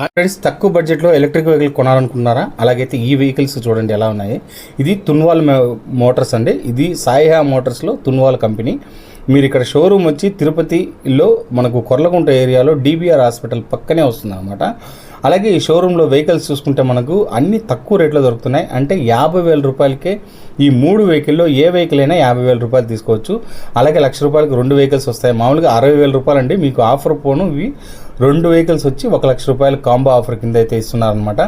Hi friends తక్కువ బడ్జెట్లో electric vehicle కొనాలనుకున్నారా అలాగైతే ఈ వెహికల్స్ చూడండి ఎలా ఉన్నాయి. ఇది తున్వాల్ మోటార్స్ అండి. ఇది సాయిహా మోటార్స్లో తున్వాల్ కంపెనీ మీరు ఇక్కడ షోరూమ్ వచ్చి తిరుపతిలో మనకు కొర్లకుంట ఏరియాలో డిబిఆర్ హాస్పిటల్ పక్కనే వస్తుంది అనమాట అలాగే ఈ షోరూంలో వెహికల్స్ చూసుకుంటే మనకు అన్ని తక్కువ రేట్లో దొరుకుతున్నాయి. అంటే యాభై వేల రూపాయలకే ఈ మూడు వెహికల్లో ఏ వెహికల్ అయినా యాభై వేల రూపాయలు తీసుకోవచ్చు. అలాగే లక్ష రూపాయలకి రెండు వెహికల్స్ వస్తాయి. మామూలుగా అరవై వేల రూపాయలు అండి మీకు ఆఫర్ పోను. ఇవి రెండు వెహికల్స్ వచ్చి ఒక లక్ష రూపాయల కాంబో ఆఫర్ కింద అయితే ఇస్తున్నారనమాట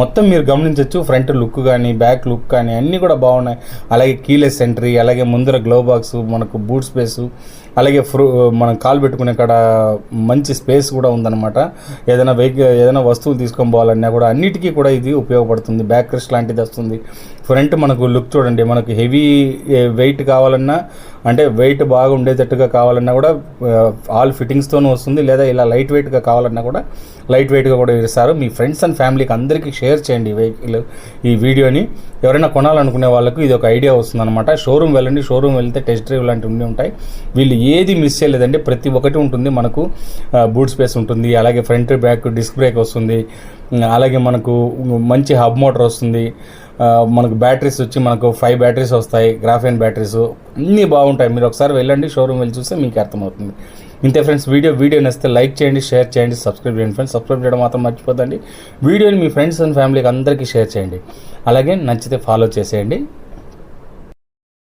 మొత్తం మీరు గమనించవచ్చు ఫ్రంట్ లుక్ కానీ బ్యాక్ లుక్ కానీ అన్నీ కూడా బాగున్నాయి. అలాగే కీలెస్ ఎంట్రీ అలాగే ముందర గ్లో బాక్స్ మనకు బూట్ స్పేస్ అలాగే ఫ్రూ మనం కాల్ పెట్టుకునే కాడ మంచి స్పేస్ కూడా ఉందన్నమాట. ఏదైనా వెహికల్ ఏదైనా వస్తువులు తీసుకొని పోవాలన్నా కూడా అన్నిటికీ కూడా ఇది ఉపయోగపడుతుంది. బ్యాక్ రెస్ట్ లాంటిది వస్తుంది. ఫ్రంట్ మనకు లుక్ చూడండి మనకు హెవీ వెయిట్ కావాలన్నా అంటే వెయిట్ బాగా ఉండేటట్టుగా కావాలన్నా కూడా ఆల్ ఫిట్టింగ్స్తోనూ వస్తుంది. లేదా ఇలా లైట్ వెయిట్గా కావాలన్నా కూడా లైట్ వెయిట్గా కూడా ఇస్తారు మీ ఫ్రెండ్స్ అండ్ ఫ్యామిలీకి అందరికీ షేర్ చేయండి ఈ వెహికల్ ఈ వీడియోని. ఎవరైనా కొనాలనుకునే వాళ్ళకు ఇది ఒక ఐడియా వస్తుంది అనమాట షోరూమ్ వెళ్ళండి. షోరూమ్ వెళ్తే టెస్ట్ డ్రైవ్ లాంటివి ఉంటాయి. వీళ్ళు ఏది మిస్ చేయలేదండి. ప్రతి ఒక్కటి ఉంటుంది మనకు. బూట్ స్పేస్ ఉంటుంది. అలాగే ఫ్రంట్ బ్యాక్ డిస్క్ బ్రేక్ వస్తుంది. అలాగే మనకు మంచి హబ్ మోటార్ వస్తుంది. మనకు బ్యాటరీస్ వచ్చి మనకు ఫైవ్ బ్యాటరీస్ వస్తాయి. గ్రాఫైన్ బ్యాటరీస్ అన్నీ బాగుంటాయి. మీరు ఒకసారి వెళ్ళండి షోరూమ్ వెళ్ళి చూస్తే మీకు అర్థమవుతుంది. ఇంతే ఫ్రెండ్స్ వీడియో వీడియో నచ్చితే లైక్ చేయండి షేర్ చేయండి సబ్స్క్రైబ్ చేయండి ఫ్రెండ్స్ సబ్స్క్రైబ్ చేయడం మాత్రం మర్చిపోద్దండి. వీడియోని మీ ఫ్రెండ్స్ అండ్ ఫ్యామిలీకి అందరికీ షేర్ చేయండి. అలాగే నచ్చితే ఫాలో చేసేయండి.